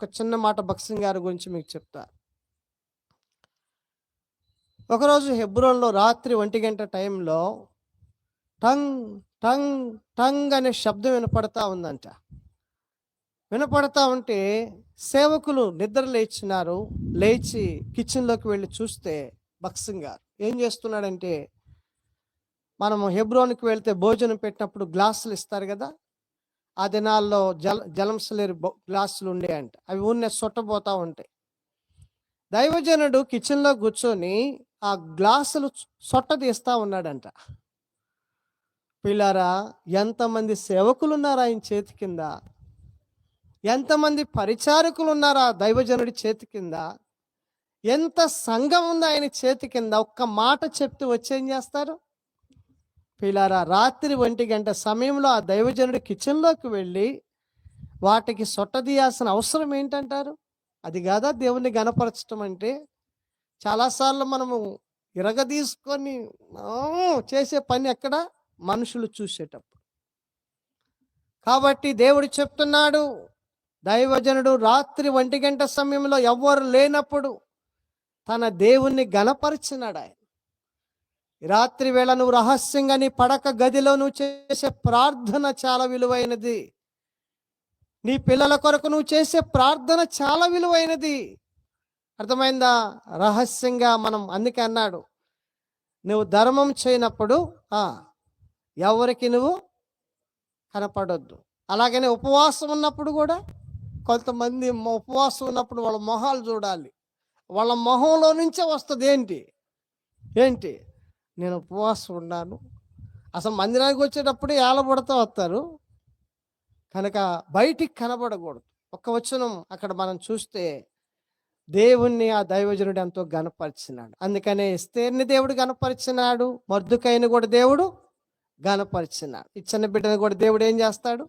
ఒక చిన్న మాట బక్సింగ్ గారి గురించి మీకు చెప్తా. ఒకరోజు హెబ్రోన్లో రాత్రి ఒంటి గంట టైంలో టంగ్ టంగ్ టంగ్ అనే శబ్దం వినపడతా ఉందంట. వినపడతా ఉంటే సేవకులు నిద్ర లేచినారు లేచి కిచెన్లోకి వెళ్ళి చూస్తే బక్సింగ్ గారు ఏం చేస్తున్నాడంటే మనము హెబ్రోన్కి వెళ్తే భోజనం పెట్టినప్పుడు గ్లాసులు ఇస్తారు కదా ఆ దినాల్లో జల జలంసలేరు గ్లాసులు ఉండేయంట. అవి ఉన్న సొట్టబోతూ ఉంటాయి. దైవజనుడు కిచెన్లో కూర్చొని ఆ గ్లాసులు సొట్ట తీస్తూ ఉన్నాడంట. పిల్లారా ఎంతమంది సేవకులు ఉన్నారు ఆయన చేతి కింద? ఎంతమంది పరిచారకులు ఉన్నారా దైవజనుడి చేతి కింద? ఎంత సంఘం ఉంది ఆయన చేతి కింద? ఒక్క మాట చెప్తూ వచ్చేం చేస్తారు? పిల్లారా రాత్రి ఒంటి గంట సమయంలో ఆ దైవజనుడి కిచెన్లోకి వెళ్ళి వాటికి సొట్టదీయాల్సిన అవసరం ఏంటంటారు? అది కాదా దేవుణ్ణి గనపరచడం అంటే? చాలాసార్లు మనము ఇరగదీసుకొని చేసే పని ఎక్కడ? మనుషులు చూసేటప్పుడు. కాబట్టి దేవుడు చెప్తున్నాడు దైవజనుడు రాత్రి ఒంటి గంట సమయంలో ఎవ్వరు లేనప్పుడు తన దేవుణ్ణి గనపరిచినాడు ఆయన. రాత్రి వేళ నువ్వు రహస్యంగా నీ పడక గదిలో నువ్వు చేసే ప్రార్థన చాలా విలువైనది. నీ పిల్లల కొరకు నువ్వు చేసే ప్రార్థన చాలా విలువైనది. అర్థమైందా? రహస్యంగా మనం అందుకే అన్నాడు. నువ్వు ధర్మం చేయనప్పుడు ఎవరికి నువ్వు కనపడొద్దు. అలాగనే ఉపవాసం ఉన్నప్పుడు కూడా కొంతమంది ఉపవాసం ఉన్నప్పుడు వాళ్ళ మొహాలు చూడాలి. వాళ్ళ మొహంలో నుంచే వస్తుంది ఏంటి? ఏంటి? నేను ఉపవాసం ఉన్నాను. అసలు మందిరానికి వచ్చేటప్పుడు ఏలబడతా వస్తారు. కనుక బయటికి కనబడకూడదు. ఒక్క వచనం అక్కడ మనం చూస్తే దేవుణ్ణి ఆ దైవజనుడు ఎంతో గనపరిచినాడు అందుకనే ఎస్తేర్ని దేవుడు గనపరిచినాడు మర్దుకైన కూడా దేవుడు గనపరిచినాడు ఇచ్చిన చిన్న బిడ్డను కూడా దేవుడు ఏం చేస్తాడు?